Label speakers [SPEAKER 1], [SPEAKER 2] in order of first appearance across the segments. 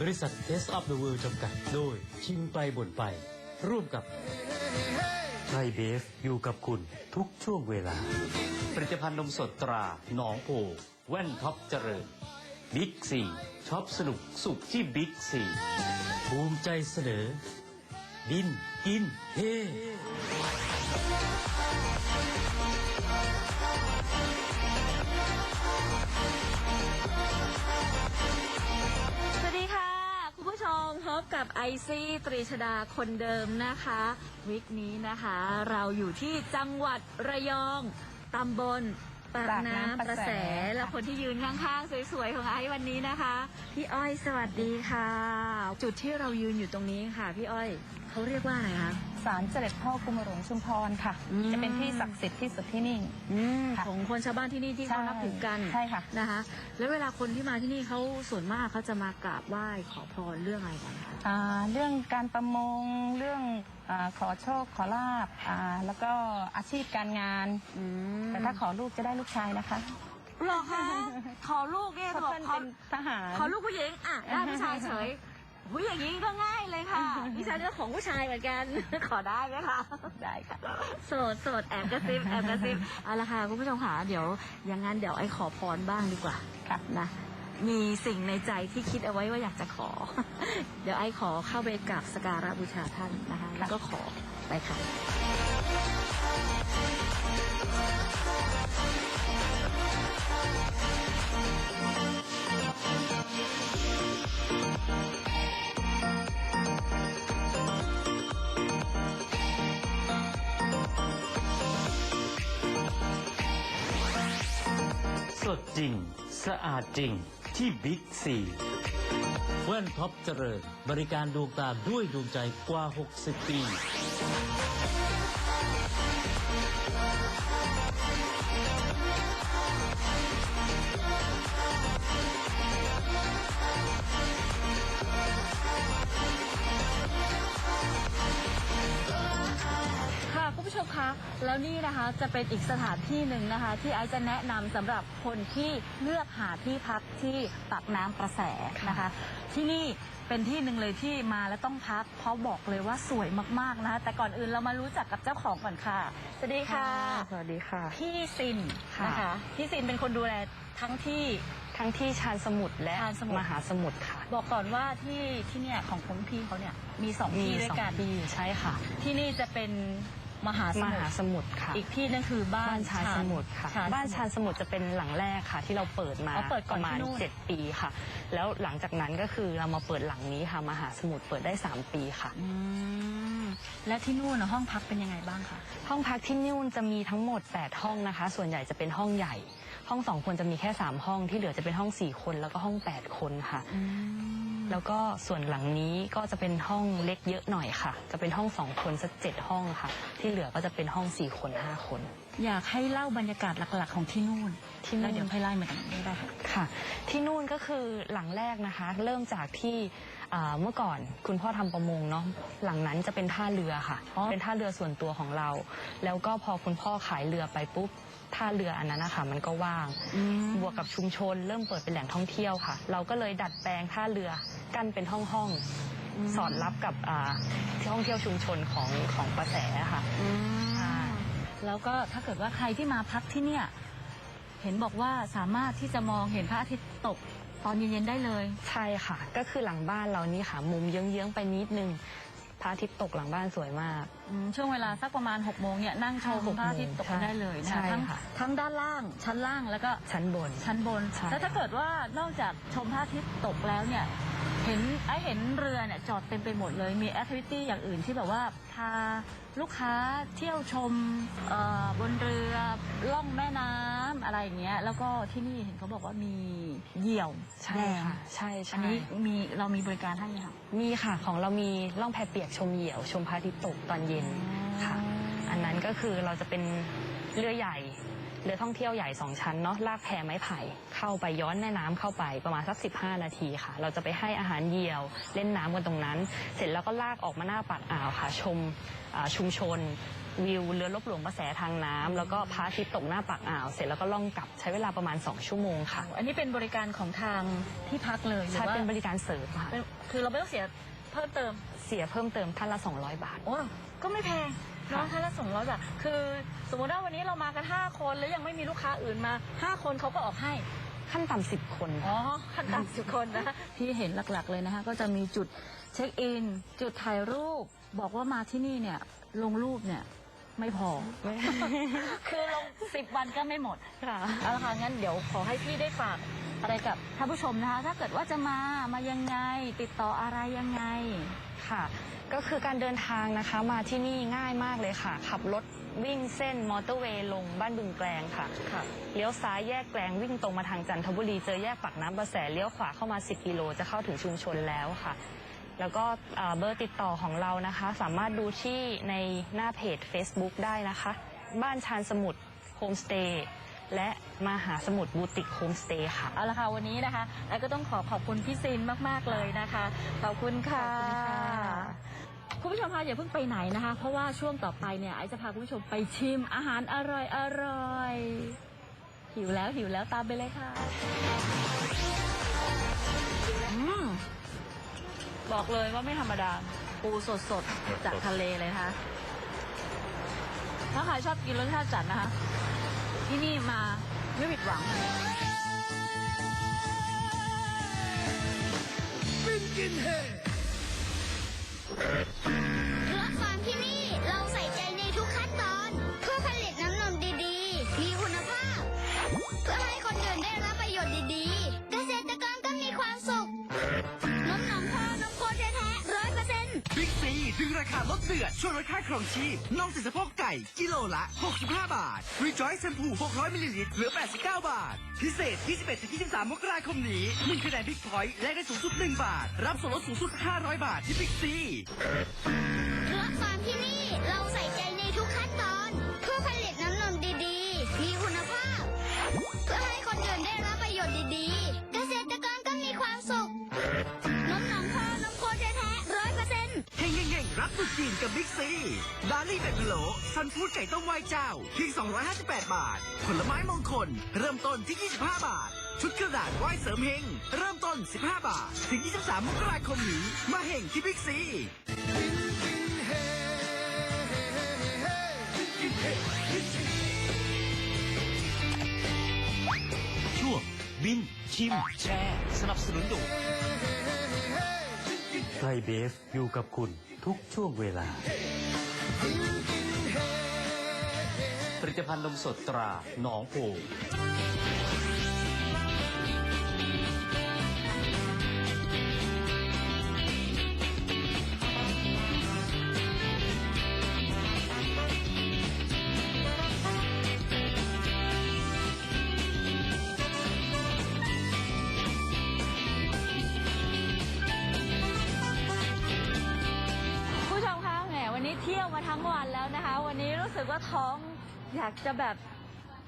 [SPEAKER 1] บริษัท Test of the World จำกัด โดย ชิงไปบ่นไป ร่วมกับไทยเบฟอยู่กับคุณทุกช่วงเวลา ผลิตภัณฑ์นมสดตรา หนองโพแว่นท็อปเจริญบิ๊กซีช็อปสนุกสุขที่บิ๊กซีภูมิใจเสนอบินกินเฮ
[SPEAKER 2] ซี่ตรีชดาคนเดิมนะคะ วิกนี้นะคะ เราอยู่ที่จังหวัดระยองตำบล ปากน้ำประแสและคนที่ยืนข้างๆสวยๆของไอซ์วันนี้นะคะ พี่อ้อยสวัสดีค่ะ จุดที่เรายืนอยู่ตรงนี้ค่ะ พี่อ้อยเขาเรียกว่าอะไรคะ
[SPEAKER 3] ศาลเสด็จพ่อกรมหลวงชุมพรค่ะ
[SPEAKER 2] อืม
[SPEAKER 3] จะเป็นที่ศักดิ์สิทธิ์ที่สุดที่นี่
[SPEAKER 2] อืม
[SPEAKER 3] ค่ะ
[SPEAKER 2] ของคนชาวบ้านที่นี่ที่เขา
[SPEAKER 3] ใช่
[SPEAKER 2] นับถือกัน
[SPEAKER 3] ใช่ค่ะ
[SPEAKER 2] นะคะ แล้วเวลาคนที่มาที่นี่เขาส่วนมากเขาจะมากราบไหว้ขอพรเรื่องอะไรกันคะ
[SPEAKER 3] อ่าเรื่องการประมงเรื่องอาขอโชคขอลาบอ่าแล้วก็อาชีพการงาน
[SPEAKER 2] อืม
[SPEAKER 3] แต่ถ้าขอลูกจะได้ลูกชายนะคะ
[SPEAKER 2] หรอคะขอลูกเนี่ย
[SPEAKER 3] เพราะ
[SPEAKER 2] บอก
[SPEAKER 3] ท่าน
[SPEAKER 2] ขอ
[SPEAKER 3] เป็นทหาร
[SPEAKER 2] ขอลูกผู้หญิงอะได้ผู้ชายเฉยผู้อย่างนี้ก็ง่ายเลยค่ะดิฉันก็ของผู้ชายเหมือนกัน ขอได้ไหมคะ
[SPEAKER 3] ได้ค่ะ
[SPEAKER 2] โสดโสดแอบกระซิบแอบกระซิบเอาละค่ะคุณผู้ชมค่ะเดี๋ยวอย่างงั้นเดี๋ยวไอ้ขอพรบ้างดีกว่า
[SPEAKER 3] ค่ะ
[SPEAKER 2] นะ มีสิ่งในใจที่คิดเอาไว้ว่าอยากจะขอ เดี๋ยวไอ้ขอเข้าไปกราบสกการะบูชาท่านนะคะ แล้วก็ขอไปค่ะ
[SPEAKER 1] สดจริง สะอาดจริง ที่บิ๊กซีแว่นท็อปเจริญ บริการดวงตาด้วยดวงใจกว่า 60 ปี
[SPEAKER 2] ค่ะคุณผู้ชมคะแล้วนี่นะคะจะเป็นอีกสถานที่หนึ่งนะคะ ที่ไอซ์จะแนะนำสำหรับคนที่เลือกหาที่พักที่ปากน้ำประแสนะคะ ที่นี่เป็นที่หนึ่งเลยที่มาแล้วต้องพัก เพราะบอกเลยว่าสวยมากๆนะคะแต่ก่อนอื่นเรามารู้จักกับเจ้าของก่อนค่ะสวัสดีค่ะ
[SPEAKER 3] สวัสดีค่ะ
[SPEAKER 2] พี่ซิน
[SPEAKER 3] ค่ะ
[SPEAKER 2] นะคะพี่ซินเป็นคนดูแลทั้งที่
[SPEAKER 3] ทั้งที่ชานสมุทรและ
[SPEAKER 2] ชาญสมุทร
[SPEAKER 3] มหาสมุทรค่ะ
[SPEAKER 2] บอกก่อนว่าที่ที่เนี่ยของคุณพี่เขาเนี่ยมีสองที่ด้วยกัน
[SPEAKER 3] มีสองที่ใช่ค่ะ
[SPEAKER 2] ที่นี่จะเป็น มหาส
[SPEAKER 3] ม
[SPEAKER 2] มุท
[SPEAKER 3] หารสมุทรค่ะ
[SPEAKER 2] อีกที่นั่นคือบ้า
[SPEAKER 3] บ้านนชานสมุทรค่ะ
[SPEAKER 2] ช
[SPEAKER 3] บ้านชานสมุทรจะเป็นหลังแรกค่ะ ที่เราเปิดมา
[SPEAKER 2] อ๋อเปิดก่
[SPEAKER 3] ป
[SPEAKER 2] อน
[SPEAKER 3] ระมาณ
[SPEAKER 2] ที่นู่น
[SPEAKER 3] เจ็ดปีค่ะ แล้วหลังจากนั้นก็คือเรามาเปิดหลังนี้ค่ะมหาสมุทรเปิดได้3ปีค่ะ
[SPEAKER 2] อืมและที่นู่นน่ะห้องพักเป็นยังไงบ้างคะ
[SPEAKER 3] ห้องพักที่นู่นจะมีทั้งหมด 8 ห้องนะคะ ส่วนใหญ่จะเป็นห้องใหญ่ ห้องสองคนจะมีแค่ 3 ห้องที่เหลือจะเป็นห้อง 4 คนแล้วก็ห้อง 8 คนค่ะ แล้วก็ส่วนหลังนี้ก็จะเป็นห้องเล็กเยอะหน่อยค่ะ จะเป็นห้องสองคนสักเจ็ดห้องค่ะ ที่เหลือก็จะเป็นห้องสี่คนห้าคน
[SPEAKER 2] อยากให้เล่าบรรยากาศหลักๆของที่นู่น
[SPEAKER 3] ที่นู่น
[SPEAKER 2] แล้วเดี๋ยวค่อยไล่มากันนี้ได้ค่ะ
[SPEAKER 3] ค่ะ ที่นู่นก็คือหลังแรกนะคะ เริ่มจากที่ อ่าเมื่อก่อนคุณพ่อทำประมงเนาะหลังนั้นจะเป็นท่าเรือค่ะ
[SPEAKER 2] อ๋อ
[SPEAKER 3] เป็นท่าเรือส่วนตัวของเรา แล้วก็พอคุณพ่อขายเรือไปปุ๊บท่าเรืออันนั้นนะคะมันก็ว่าง บวกกับชุมชนเริ่มเปิดเป็นแหล่งท่องเที่ยวค่ะ เราก็เลยดัดแปลงท่าเรือกั้นเป็นห้องห้องๆ
[SPEAKER 2] อืม
[SPEAKER 3] สอดรับกับอ่าที่ท่องเที่ยวชุมชนของของประแสค่ะ ใช่
[SPEAKER 2] แล้วก็ถ้าเกิดว่าใครที่มาพักที่เนี่ย เห็นบอกว่าสามารถที่จะมองเห็นพระอาทิตย์ตก ตอนเย็นๆได้เลย
[SPEAKER 3] ใช่ค่ะ ก็คือหลังบ้านเรานี่ค่ะ มุมเยื้องๆไปนิดนึงพระอาทิตย์ตกหลังบ้านสวยมาก
[SPEAKER 2] อืมช่วงเวลาสักประมาณ6กโมงเนี่ยนั่งชม
[SPEAKER 3] หกโมง
[SPEAKER 2] พระอาทิตย์ตกกันได้เลยนะ
[SPEAKER 3] ใช่
[SPEAKER 2] คะทั้ง
[SPEAKER 3] ค่ะ
[SPEAKER 2] ทั้งด้านล่างชั้นล่างแล้วก็
[SPEAKER 3] ชั้นบน
[SPEAKER 2] ชั้นบน
[SPEAKER 3] ใช่
[SPEAKER 2] แล้วถ้าเกิดว่านอกจากชมพระอาทิตย์ตกแล้วเนี่ยเห็นไอเห็นเรือเนี่ยจอดเต็มไปหมดเลยมีแอคทิวิตี้อย่างอื่นที่แบบว่าพาลูกค้าเที่ยวชมเอ่อบนเรือล่องแม่น้ำอะไรอย่างเงี้ยแล้วก็ที่นี่เห็นเขาบอกว่ามีเหยี่ยว
[SPEAKER 3] ใช่
[SPEAKER 2] แดง
[SPEAKER 3] ค่ะใช่
[SPEAKER 2] อั
[SPEAKER 3] ใช่
[SPEAKER 2] นนี้มีเรามีบริการให้ไหมคะ
[SPEAKER 3] มีค่ะของเรามีล่องแพเปียกชมเหยี่ยว ชมพระอาทิตย์ตกตอนเย็นค่ะ อันนั้นก็คือเราจะเป็นเรือใหญ่เรือท่องเที่ยวใหญ่สองชั้นเนาะลากแพไม้ไผ่เข้าไปย้อนแม่น้ำเข้าไปประมาณสัก 15 นาทีค่ะ เราจะไปให้อาหารเหยี่ยวเล่นน้ำกันตรงนั้น เสร็จแล้วก็ลากออกมาหน้าปากอ่าวค่ะ ชมอ่าชุมชน วิวเรือลบหลวงประแสทางน้ำแล้วก็พระอาทิตย์ตกหน้าปากอ่าว เสร็จแล้วก็ล่องกลับใช้เวลาประมาณ 2 ชั่วโมงค่ะ
[SPEAKER 2] อันนี้เป็นบริการของทางที่พักเลยหรือ
[SPEAKER 3] ใช่
[SPEAKER 2] ว่า
[SPEAKER 3] เป็นบริการเสริมค่ะ
[SPEAKER 2] เป็นคือเราไม่ต้องเสีย เพิ่มเติม
[SPEAKER 3] เสียเพิ่มเติมท่านละ 200 บาท
[SPEAKER 2] โอ้ก็ไม่แพงเนาะ
[SPEAKER 3] ค่ะ
[SPEAKER 2] ท่านละสองร้อยบาท คือสมมติว่าวันนี้เรามากัน5คนแล้วยังไม่มีลูกค้าอื่นมา5คนเขาก็ออกให้
[SPEAKER 3] ขั้นต่ำสิบคน
[SPEAKER 2] อ๋อ ขั้นต่ำสิบคนนะ ที่เห็นหลักๆเลยนะคะ ก็จะมีจุดเช็คอิน จุดถ่ายรูป บอกว่ามาที่นี่เนี่ยลงรูปเนี่ยไม่พอ คือลงสิบวันก็ไม่หมด
[SPEAKER 3] ค่ะ
[SPEAKER 2] เอาละค่ะงั้นเดี๋ยวขอให้พี่ได้ฝาก อะไรกับท่านผู้ชมนะคะ ถ้าเกิดว่าจะมามายังไงติดต่ออะไรยังไง
[SPEAKER 3] ค่ะ ก็คือการเดินทางนะคะมาที่นี่ง่ายมากเลยค่ะ ขับรถวิ่งเส้นมอเตอร์เวย์ลงบ้านบึงแกลงค่ะ
[SPEAKER 2] ค่ะ
[SPEAKER 3] เลี้ยวซ้ายแยกแกลงวิ่งตรงมาทางจันทบุรีเจอแยกปากน้ำประแสเลี้ยวขวาเข้ามา 10 กิโลจะเข้าถึงชุมชนแล้วค่ะ แล้วก็เอ่อเบอร์ติดต่อของเรานะคะ สามารถดูที่ในหน้าเพจ Facebook ได้นะคะ บ้านชานสมุทรโฮมสเตย์ และมาหาสมุทรบูติกโฮมสเตย์ค่ะ
[SPEAKER 2] เอาละค่ะวันนี้นะคะแล้วก็ต้องขอขอบคุณพี่ซินมาก ๆ เลยนะคะ ขอบคุณค่ะ
[SPEAKER 3] ขอบคุณค่ะ
[SPEAKER 2] คุณผู้ชมคะอย่าเพิ่งไปไหนนะคะ เพราะว่าช่วงต่อไปเนี่ยไอซ์จะพาคุณผู้ชมไปชิมอาหารอร่อยอร่อยหิวแล้วหิวแล้วตามไปเลยค่ะอืมบอกเลยว่าไม่ธรรมดา ปูสดๆจากทะเลเลยนะคะถ้าใครชอบกินรสชาติจัดนะคะ ที่นี่มาไม่ผิดหวัง
[SPEAKER 4] ช่วย
[SPEAKER 5] ลดค่าครองชีพน้องสิสะโพกไก่ กิโลละ 65 บาท Rejoice แชมพู 600มิลลิลิตรเหลือ 89 บาท พิเศษ 21-23 มกราคมนี้1คะแนนบิ๊กพอยต์แลกได้สูงสุด 1 บาท รับส่วนลดสูงสุด 500 บาทที่บิ๊กซี
[SPEAKER 4] จีนกับ
[SPEAKER 5] บิ๊กซี ดาลี่เป็ดพะโลซันฟูดไก่ต้มไหว้เจ้าเพียง 258 บาท ผลไม้มงคล เริ่มต้นที่ 25 บาท ชุดกระดาษไหว้เสริมเฮง เริ่มต้น 15 บาท ถึง 23 มกราคมนี้ มาเฮงที่บิ๊กซี
[SPEAKER 1] ช่วงบิน ชิม แชร์ สนับสนุนโดยไทยเบฟอยู่กับคุณ ทุกช่วงเวลา ผลิตภัณฑ์นมสดตราหนองโพ
[SPEAKER 2] วมาทั้งวันแล้วนะคะ วันนี้รู้สึกว่าท้องอยากจะแบบ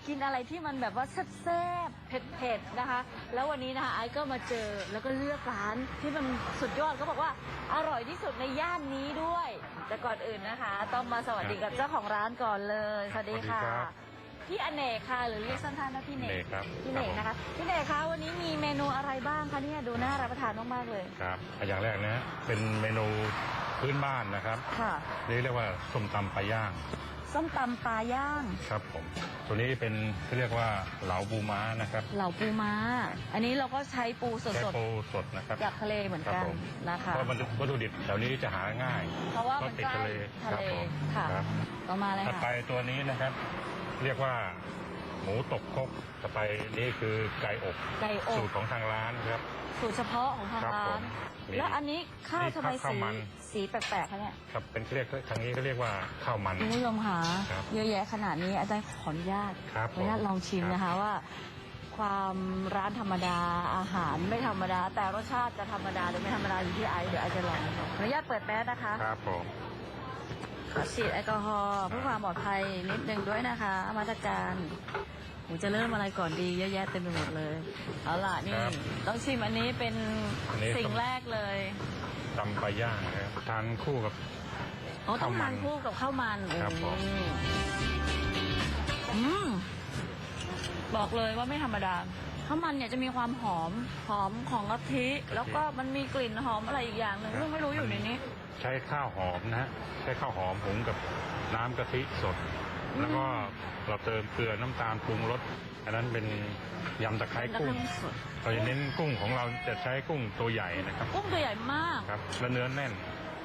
[SPEAKER 2] กินอะไรที่มันแบบว่าแซ่บๆเผ็ดๆนะคะ แล้ววันนี้นะคะไอซ์ก็มาเจอแล้วก็เลือกร้านที่มันสุดยอดก็บอกว่าอร่อยที่สุดในย่านนี้ด้วย แต่ก่อนอื่นนะคะ ต้องมาสวัสดีกับเจ้าของร้านก่อนเลย สวัสดีค่ะ พี่อเนกค่ะ หรือเรียกสั้นๆว่าพี่เน
[SPEAKER 6] เน
[SPEAKER 2] ก
[SPEAKER 6] กครับ
[SPEAKER 2] พี่เนกนะคะพี่เนกคะวันนี้มีเมนูอะไรบ้างคะเนี่ยดูน่ารับประทานมากๆเลย
[SPEAKER 6] ครับอย่างแรกนะเป็นเมนูพื้นบ้านนะครับ
[SPEAKER 2] ค่ะ
[SPEAKER 6] นี่เรียกว่าส้มตำปลาย่าง
[SPEAKER 2] ส้มตำปลาย่าง
[SPEAKER 6] ครับผมตัวนี้เป็นที่เรียกว่าเหลาปูม้านะครับ
[SPEAKER 2] เหล่าปูม้า อันนี้เราก็ใช้ปูส
[SPEAKER 6] ใช้
[SPEAKER 2] ด
[SPEAKER 6] ปูสดนะครับ
[SPEAKER 2] ๆจากทะเลเหมือน
[SPEAKER 6] ครับ
[SPEAKER 2] กัน
[SPEAKER 6] ผม
[SPEAKER 2] นะคะ
[SPEAKER 6] เพราะมันวัตถุดิบแถวนี้จะหาง่าย
[SPEAKER 2] เพราะว่ามัน
[SPEAKER 6] ติด
[SPEAKER 2] ใกล้
[SPEAKER 6] ทะเล
[SPEAKER 2] ทะ
[SPEAKER 6] ครับ
[SPEAKER 2] เล
[SPEAKER 6] ผม
[SPEAKER 2] ค่ะ
[SPEAKER 6] ครับ
[SPEAKER 2] ต่อมาเลย
[SPEAKER 6] ถัดไป
[SPEAKER 2] ค่ะ
[SPEAKER 6] ตัวนี้นะครับ เรียกว่าหมูตกครกต่อไปนี่คือไก่อบ
[SPEAKER 2] ไก่อ
[SPEAKER 6] สู
[SPEAKER 2] บ
[SPEAKER 6] ตรของทางร้านครับ
[SPEAKER 2] สูตรเฉพาะของทาง
[SPEAKER 6] ครับ
[SPEAKER 2] ร้า
[SPEAKER 6] ผ
[SPEAKER 2] น
[SPEAKER 6] มมี
[SPEAKER 2] แล้วอันนี้ข้าว
[SPEAKER 6] นี่
[SPEAKER 2] ทำไม
[SPEAKER 6] ข้าว
[SPEAKER 2] สี
[SPEAKER 6] มัน
[SPEAKER 2] สีแปลกๆคะเนี่ย
[SPEAKER 6] ครับเป็นเรียกทางนี้ก็เรียกว่าข้าวมัน
[SPEAKER 2] คุณผู้ชมคะ
[SPEAKER 6] ครับ
[SPEAKER 2] เยอะแยะขนาดนี้อาจารย์ขออนุญาต
[SPEAKER 6] ครับ
[SPEAKER 2] ขออนุญาต
[SPEAKER 6] ผม
[SPEAKER 2] ลองชิม
[SPEAKER 6] ครับ
[SPEAKER 2] นะคะว่า ความร้านธรรมดาอาหารไม่ธรรมดา แต่รสชาติจะธรรมดาหรือไม่ธรรมดาอยู่ที่ไอซ์เดี๋ยวไอซ์จะลองขออนุญาตเปิดแมสนะคะ
[SPEAKER 6] ครับผม
[SPEAKER 2] ขอ ฉีดแอลกอฮอล์เพื่อความปลอดภัยนิดนึงด้วยนะคะมาตรการหนูจะเริ่มอะไรก่อนดีเยอะแยะเต็มไปหมดเลย เอาล่ะนี่
[SPEAKER 6] ครับ
[SPEAKER 2] ต้องชิมอันนี้เป็น
[SPEAKER 6] อันนี้
[SPEAKER 2] สิ่ง
[SPEAKER 6] ต้อง
[SPEAKER 2] แรกเลย
[SPEAKER 6] ตำปลาย่างนะครับทานคู่กับ
[SPEAKER 2] อ๋อต้อง
[SPEAKER 6] ข้าวมั
[SPEAKER 2] ทาน
[SPEAKER 6] น
[SPEAKER 2] คู่กับข้าวมัน
[SPEAKER 6] ครับผม
[SPEAKER 2] อืมบอกเลยว่าไม่ธรรมดาข้าวมันเนี่ยจะมีความหอมหอมของกะทิแล้วก็มันมีกลิ่นหอมอะไรอีกอย่างหนึ่งซึ่งไม่รู้อยู่ในนี้
[SPEAKER 6] ใช้ข้าวหอมนะฮะใช้ข้าวหอมหุงกับน้ำกะทิสด แล้วก็เราเติมเกลือน้ำตาลปรุงรสอันนั้นเป็นยำตะไคร้
[SPEAKER 2] แล้ว
[SPEAKER 6] กุ้
[SPEAKER 2] ก็
[SPEAKER 6] ง
[SPEAKER 2] สด
[SPEAKER 6] เราจะเน้นกุ้งของเราจะใช้กุ้งตัวใหญ่นะครับ
[SPEAKER 2] กุ้งตัวใหญ่มาก
[SPEAKER 6] ครับและเนื้อแน่น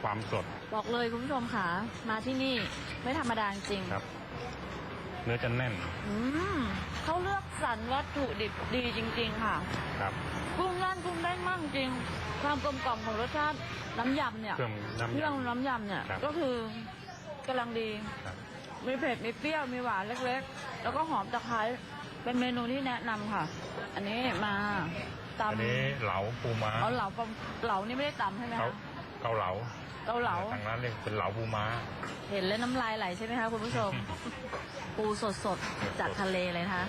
[SPEAKER 6] ความสด
[SPEAKER 2] บอกเลยคุณผู้ชมค่ะมาที่นี่ไม่ธรรมดาจริง
[SPEAKER 6] ครับ เนื้อจะแน่น
[SPEAKER 2] อืมเขาเลือกสรรวัตถุดิบดีจริง ๆ ค่ะ
[SPEAKER 6] ครับ
[SPEAKER 2] กุ้งนั่นกุ้งได้มากจริง ความกลมกล่อมของรสชาติน้ำยำเนี่ย
[SPEAKER 6] เครื่องน้ำ
[SPEAKER 2] เครื่อง
[SPEAKER 6] ยำ
[SPEAKER 2] น้ำยำเนี่ย
[SPEAKER 6] ครับ
[SPEAKER 2] ก็คือกำลังดี
[SPEAKER 6] ครับ
[SPEAKER 2] มีเผ็ด มีเปรี้ยว มีหวานเล็กๆ แล้วก็หอมตะไคร้ เป็นเมนูที่แนะนำค่ะ อันนี้มาตำ
[SPEAKER 6] อันนี้เหลาปูม้า
[SPEAKER 2] เอาเหลาปลาเหลานี่ไม่ได้ตำใช่ไหม
[SPEAKER 6] เขา
[SPEAKER 2] คะ
[SPEAKER 6] เกาเหลา
[SPEAKER 2] เกาเหลา
[SPEAKER 6] ทางร้านเรียกเป็นเหลาปูม้า
[SPEAKER 2] เห็นแล้วน้ำลายไหลใช่ไหมคะคุณผู้ชม ปูสดๆ จากทะเลเลยนะคะ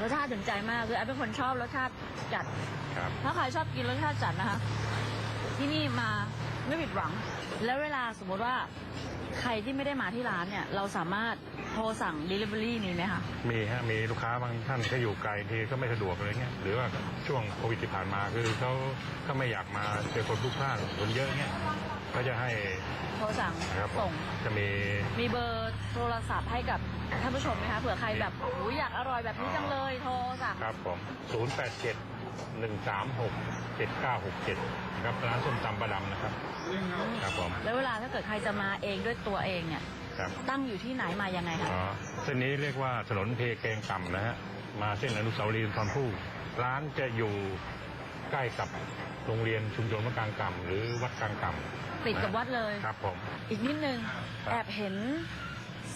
[SPEAKER 2] รสชาติถึงใจมากคือไอ้เป็นคนชอบรสชาติจัด
[SPEAKER 6] ครับ
[SPEAKER 2] ถ้าใครชอบกินรสชาติจัดนะคะ ที่นี่มาไม่ผิดหวัง แล้วเวลาสมมติว่าใครที่ไม่ได้มาที่ร้านเนี่ย เราสามารถโทรสั่ง Delivery มีไหมคะ
[SPEAKER 6] มีฮะมีลูกค้าบางท่านก็อยู่ไกลทีก็ไม่สะดวกอะไรเงี้ยหรือว่าช่วงโควิดที่ผ่านมาคือเขาก็ไม่อยากมาเจอคนพลุกพล่านคนเยอะเงี้ยก็จะให้
[SPEAKER 2] โทรสั่ง
[SPEAKER 6] นะครับผ
[SPEAKER 2] ส่
[SPEAKER 6] ม
[SPEAKER 2] ง
[SPEAKER 6] จะมี
[SPEAKER 2] มีเบอร์โทรศัพท์ให้กับ ท่านผู้ชมไหมคะเผื่อใครแบบโอ้ยอยากอร่อยแบบนี้จังเลยโทรสั่ง
[SPEAKER 6] ครับผม0 8 7 1 3 6 7 9 6 7ครับร้านส้มตำประดำนะครับ ครับผม
[SPEAKER 2] แล้วเวลาถ้าเกิดใครจะมาเองด้วยตัวเองเนี่ย
[SPEAKER 6] ครับ
[SPEAKER 2] ตั้งอยู่ที่ไหนมายังไงคะ
[SPEAKER 6] อ๋อเส้นนี้เรียกว่าถนนเพแกงต่ำนะฮะ มาเส้นอนุสาวรีย์ทอนผู้ ร้านจะอยู่ใกล้กับโรงเรียนชุมชนวัดกลางต่ำหรือวัดกลางต่ำ
[SPEAKER 2] ติดกับวัดเลย
[SPEAKER 6] ครับผม
[SPEAKER 2] อีกนิดนึง
[SPEAKER 6] ครับ
[SPEAKER 2] แอบเห็น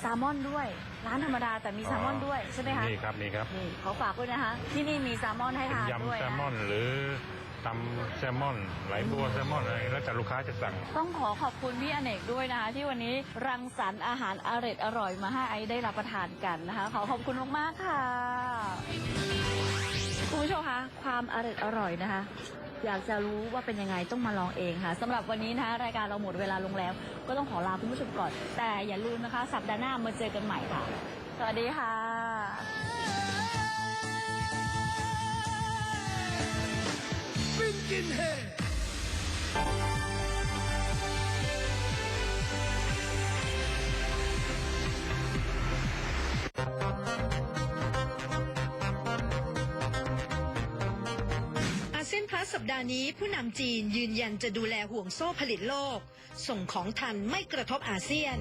[SPEAKER 2] แซลมอนด้วย ร้านธรรมดาแต่มีแซลมอนด้วยใช่ไหมคะ
[SPEAKER 6] นี่ครับนี่ครับ
[SPEAKER 2] นี่ขอฝากด้วยนะคะ ที่นี่มีแซลมอนให้
[SPEAKER 6] เป็น
[SPEAKER 2] ทาน
[SPEAKER 6] ยำ
[SPEAKER 2] ด้วย
[SPEAKER 6] แซล
[SPEAKER 2] นะ
[SPEAKER 6] มอนหรือตำแซลมอน ไหลบัวแซลมอนอะไรแล้วแต่ลูกค้าจะสั่ง
[SPEAKER 2] ต้องขอขอบคุณพี่อเนกด้วยนะคะ ที่วันนี้รังสรรค์อาหารอร่อยอร่อยมาให้ไอได้รับประทานกันนะคะ ขอขอบคุณมากๆค่ะคุณผู้ชมคะความอร่อยอร่อยนะคะ อยากจะรู้ว่าเป็นยังไงต้องมาลองเองค่ะสำหรับวันนี้นะคะรายการเราหมดเวลาลงแล้ว ก็ต้องขอลาคุณผู้ชมก่อน แต่อย่าลืมนะคะ สัปดาห์หน้ามาเจอกันใหม่ค่ะ สวัสดีค่ะ
[SPEAKER 7] อาเซียนเฮ สัปดาห์นี้ผู้นำจีนยืนยันจะดูแลห่วงโซ่ผลิตโลก ส่งของทันไม่กระทบอาเซียน